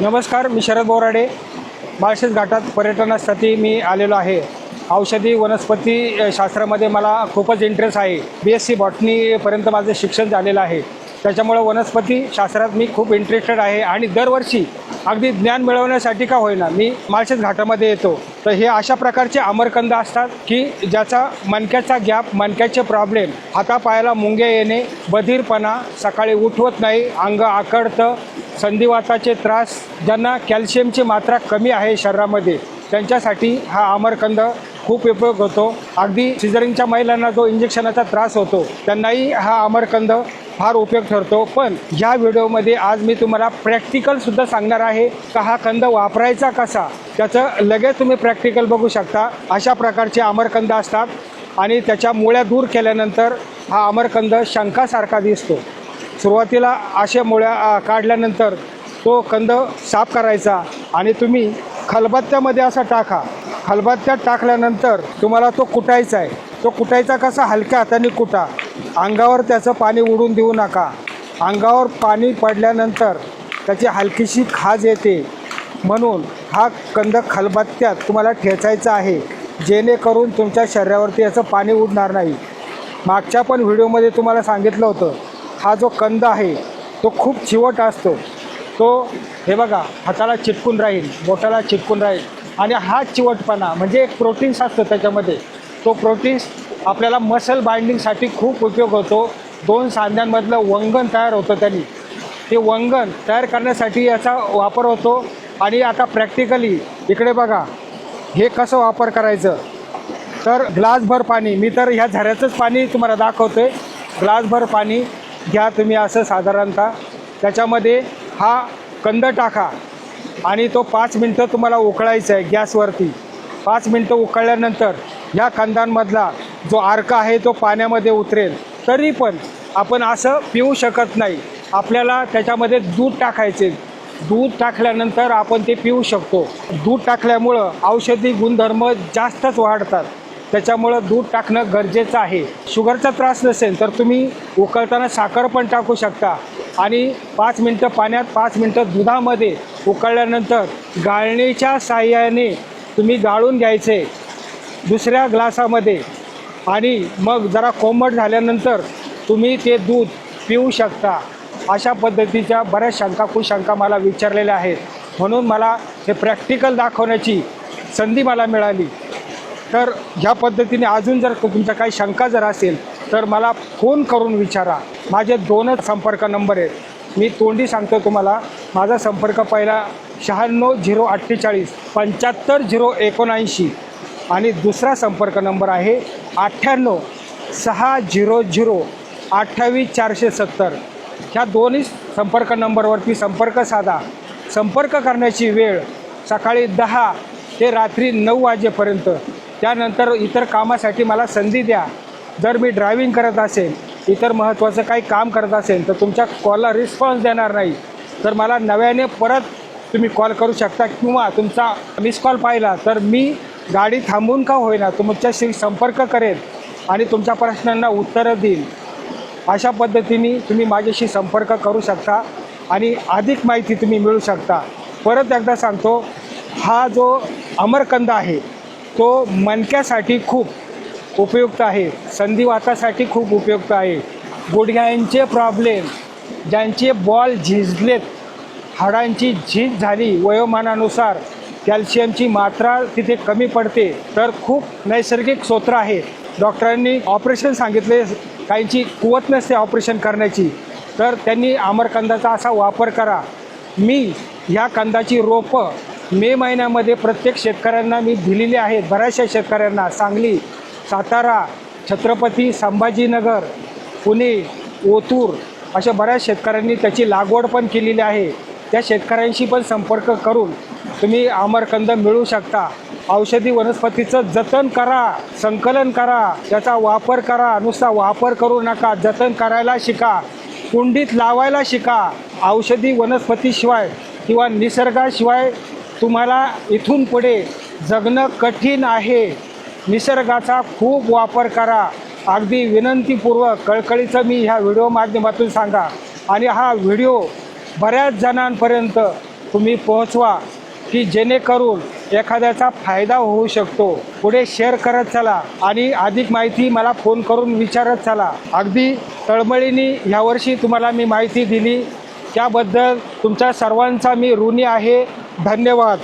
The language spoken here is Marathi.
नमस्कार मी शरद बोराडे. माळशेज घाटात पर्यटनासाठी मी आलेलो आहे. औषधी वनस्पती शास्त्रामध्ये मला खूपच इंटरेस्ट आहे. बी एस सी बॉटनीपर्यंत माझं शिक्षण झालेलं आहे. त्याच्यामुळं वनस्पती शास्त्रात मी खूप इंटरेस्टेड आहे आणि दरवर्षी अगदी ज्ञान मिळवण्यासाठी का होईना मी माळशेज घाटामध्ये येतो. तर हे अशा प्रकारचे अमरकंद असतात की ज्याचा मणक्याचा गॅप मणक्याचे प्रॉब्लेम हातापायाला मुंग्या येणे बधीरपणा सकाळी उठवत नाही अंग आकडतं संधिवाताचे त्रास ज्यांना कॅल्शियमची मात्रा कमी आहे शरीरामध्ये त्यांच्यासाठी हा अमरकंद खूप उपयोग होतो. अगदी सिझरिंगच्या महिलांना जो इंजेक्शनाचा त्रास होतो त्यांनाही हा अमरकंद फार उपयोग ठरतो पण ह्या व्हिडिओमध्ये आज मी तुम्हाला प्रॅक्टिकलसुद्धा सांगणार आहे का हा कंद वापरायचा कसा? त्याचं लगेच तुम्ही प्रॅक्टिकल बघू शकता. अशा प्रकारचे अमरकंद असतात आणि त्याच्या मुळ्या दूर केल्यानंतर हा अमरकंद शंखासारखा दिसतो. सुरुवातीला अशा मुळ्या काढल्यानंतर तो कंद साफ करायचा आणि तुम्ही खलबत्त्यामध्ये असा टाका. खलबत्त्यात टाकल्यानंतर तुम्हाला तो कुटायचा आहे. तो कुटायचा कसा? हलक्या हाताने कुटा. अंगावर त्याचं पाणी उडून देऊ नका. अंगावर पाणी पडल्यानंतर त्याची हलकीशी खाज येते. म्हणून हा कंद खलबत्त्यात तुम्हाला ठेचायचा आहे. जेणेकरून तुमच्या शरीरावरती याचं पाणी उडणार नाही. मागच्या पण व्हिडिओमध्ये तुम्हाला सांगितलं होतं हा जो कंद आहे तो खूप चिवट असतो. तो हे बघा हाताला चिटकून राहील बोटाला चिटकून राहील. आणि हा चिवटपणा म्हणजे एक प्रोटीन्स असतं त्याच्यामध्ये. तो प्रोटीन्स आपल्याला मसल बाइंडिंगसाठी खूप उपयोग होतो. दोन सांध्यांमधलं वंगण तयार होतं त्यांनी. ते वंगण तयार करण्यासाठी याचा वापर होतो. आणि आता प्रॅक्टिकली इकडे बघा हे कसं वापर करायचं? तर ग्लासभर पाणी मी तर ह्या झऱ्याचंच पाणी तुम्हाला दाखवतो आहे ग्लासभर पाणी घ्या तुम्ही असं साधारणतः. त्याच्यामध्ये हा कंद टाका. आणि तो पाच मिनटं तुम्हाला उकळायचा आहे गॅसवरती. पाच मिनटं उकळल्यानंतर ह्या कंदांमधला जो आरका आहे तो पाण्यामध्ये उतरेल. तरी पण आपण असं पिऊ शकत नाही. आपल्याला त्याच्यामध्ये दूध टाकायचे. दूध टाकल्यानंतर आपण ते पिऊ शकतो. दूध टाकल्यामुळं औषधी गुणधर्म जास्तच वाढतात. त्याच्यामुळं दूध टाकणं गरजेचं आहे. शुगरचा त्रास नसेल तर तुम्ही उकळताना साखर पण टाकू शकता. आणि पाच मिनटं पाण्यात पाच मिनटं दुधामध्ये उकळल्यानंतर गाळणीच्या साह्याने तुम्ही गाळून घ्यायचे. दुसऱ्या ग्लासामध्ये आणि मग जरा कोमट झाल्यानंतर तुम्ही ते दूध पिऊ शकता. अशा पद्धतीच्या बऱ्याच शंका कुशंका मला विचारलेल्या आहेत. म्हणून मला हे प्रॅक्टिकल दाखवण्याची संधी मला मिळाली. तर ह्या पद्धतीने अजून जर तुमच्या काही शंका जर असेल तर मला फोन करून विचारा. माझे दोनच संपर्क नंबर आहेत. मी तोंडी सांगतो तुम्हाला माझा संपर्क पहिला शहाण्णव झिरो अठ्ठेचाळीस पंच्याहत्तर झिरो एकोणऐंशी. आणि दुसरा संपर्क नंबर आहे अठ्ठ्याण्णव सहा झिरो झिरो अठ्ठावीस चारशे सत्तर. ह्या दोन्ही संपर्क नंबरवरती संपर्क साधा. संपर्क करण्याची वेळ सकाळी दहा ते रात्री नऊ वाजेपर्यंत. त्यानंतर इतर कामासाठी मला संधी द्या. जर मी ड्रायव्हिंग करत असेल इतर महत्त्वाचं काही काम करत असेल तर तुमच्या कॉलला रिस्पॉन्स देणार नाही. तर मला नव्याने परत तुम्ही कॉल करू शकता किंवा तुमचा मिस कॉल पाहिला तर मी गाडी थांबून का होईना तुमच्याशी संपर्क करेन आणि तुमच्या प्रश्नांना उत्तरं देईन. अशा पद्धतीने तुम्ही माझ्याशी संपर्क करू शकता आणि अधिक माहिती तुम्ही मिळू शकता. परत एकदा सांगतो हा जो अमरकंद आहे तो मणक्यासाठी खूप उपयुक्त आहे संधिवातासाठी खूप उपयुक्त आहे. गुडघ्यांचे प्रॉब्लेम ज्यांचे बॉल झिजलेत हाडांची झीज झाली वयोमानानुसार कॅल्शियमची मात्रा तिथे कमी पडते तर खूप नैसर्गिक स्तोत्र आहे. डॉक्टरांनी ऑपरेशन सांगितले काहींची कुवत नसते ऑपरेशन करण्याची तर त्यांनी आमरकंदाचा असा वापर करा. मी ह्या कंदाची रोपं मे महिन्यामध्ये प्रत्येक शेतकऱ्यांना मी दिलेली आहेत बऱ्याचशा शेतकऱ्यांना सांगली सातारा छत्रपती संभाजीनगर पुणे ओतूर अशा बऱ्याच शेतकऱ्यांनी त्याची लागवड पण केलेली आहे. त्या शेतकऱ्यांशी पण संपर्क करून तुम्ही आमरकंद मिळू शकता. औषधी वनस्पतीचं जतन करा संकलन करा त्याचा वापर करा. नुसता वापर करू नका जतन करायला शिका. कुंडीत लावायला शिका. औषधी वनस्पतीशिवाय किंवा निसर्गाशिवाय तुम्हाला इथून पुढे जगणं कठीण आहे. निसर्गाचा खूप वापर करा. अगदी विनंतीपूर्वक कळकळीचं मी ह्या व्हिडिओ माध्यमातून सांगा. आणि हा व्हिडिओ बऱ्याच जणांपर्यंत तुम्ही पोहोचवा. की जेणेकरून एखाद्याचा फायदा होऊ शकतो. पुढे शेअर करत चला आणि अधिक माहिती मला फोन करून विचारत चला. अगदी तळमळीने ह्यावर्षी तुम्हाला मी माहिती दिली. त्याबद्दल तुमच्या सर्वांचा मी ऋणी आहे. धन्यवाद.